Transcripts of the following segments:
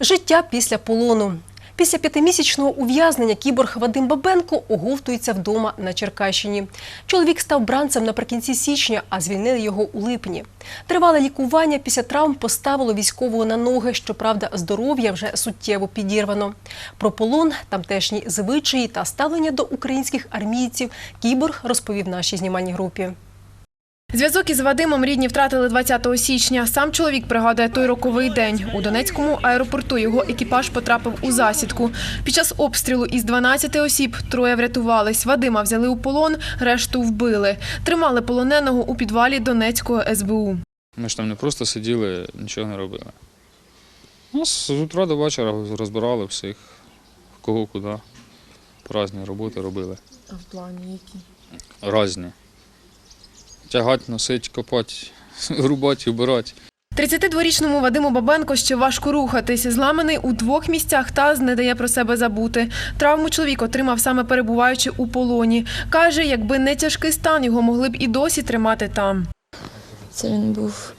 Життя після полону. Після п'ятимісячного ув'язнення кіборг Вадим Бабенко оговтується вдома на Черкащині. Чоловік став бранцем наприкінці січня, а звільнили його у липні. Тривале лікування після травм поставило військового на ноги. Щоправда, здоров'я вже суттєво підірвано. Про полон, тамтешні звичаї та ставлення до українських армійців кіборг розповів нашій знімальній групі. Зв'язок із Вадимом рідні втратили 20 січня. Сам чоловік пригадує той роковий день. У Донецькому аеропорту його екіпаж потрапив у засідку. Під час обстрілу із 12 осіб троє врятувались. Вадима взяли у полон, решту вбили. Тримали полоненого у підвалі Донецького СБУ. Ми ж там не просто сиділи, нічого не робили. Нас з утра до вечора розбирали всіх, кого куди. Різні роботи робили. А в плані які? Різні. Тягати, носити, копати, рубати, вбирати. 32-річному Вадиму Бабенко ще важко рухатись. Зламаний у двох місцях таз не дає про себе забути. Травму чоловік отримав саме перебуваючи у полоні. Каже, якби не тяжкий стан, його могли б і досі тримати там. Це він був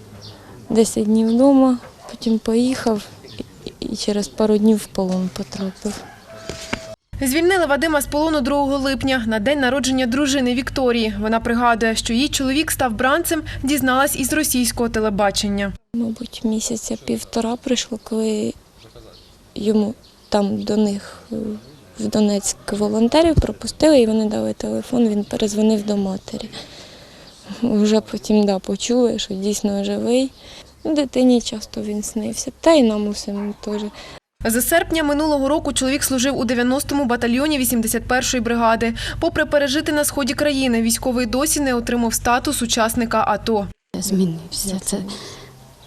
10 днів вдома, потім поїхав і через пару днів в полон потрапив. Звільнили Вадима з полону 2 липня на день народження дружини Вікторії. Вона пригадує, що її чоловік став бранцем, дізналась із російського телебачення. Мабуть, місяця півтора прийшло, коли йому там до них е, в Донецьк волонтерів пропустили, і вони дали телефон, він перезвонив до матері. Вже потім да, почули, що дійсно живий. Дитині часто він снився, та й нам усім теж. З серпня минулого року чоловік служив у 90-му батальйоні 81-ї бригади. Попри пережити на сході країни, військовий досі не отримав статус учасника АТО. змінився. Це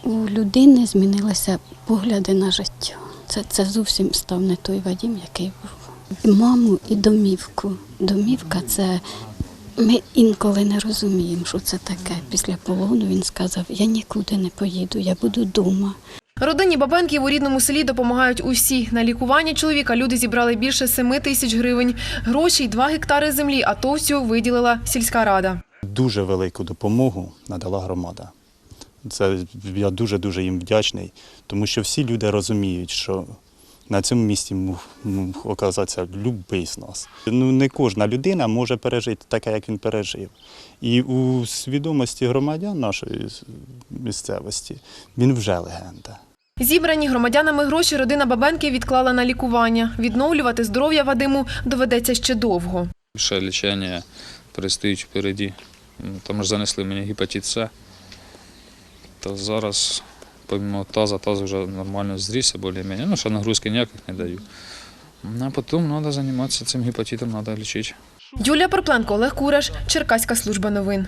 у людини змінилися погляди на життя. Це, це зовсім став не той Вадім, який був. І маму, і домівку. Домівка це ми інколи не розуміємо, що це таке. Після полону він сказав: Я нікуди не поїду, я буду вдома. Родині Бабенків у рідному селі допомагають усі. На лікування чоловіка люди зібрали більше 7 тисяч гривень. Гроші й 2 гектари землі АТОвцю виділила сільська рада. Дуже велику допомогу надала громада. Це я дуже дуже їм вдячний, тому що всі люди розуміють, що на цьому місці мог оказатися будь-який з нас. Ну не кожна людина може пережити таке, як він пережив. І у свідомості громадян нашої місцевості він вже легенда. Зібрані громадянами гроші родина Бабенків відклала на лікування. Відновлювати здоров'я Вадиму доведеться ще довго. Ще лічення перестають впереді. Там ж занесли мені гепатит С. То зараз, помимо таза, таз вже нормально зрісся більш-менш. Ну, ще нагрузки ніяких не даю. Ну, А потім треба займатися цим гепатитом, треба лічити. Юлія Перпленко, Олег Кураш, Черкаська служба новин.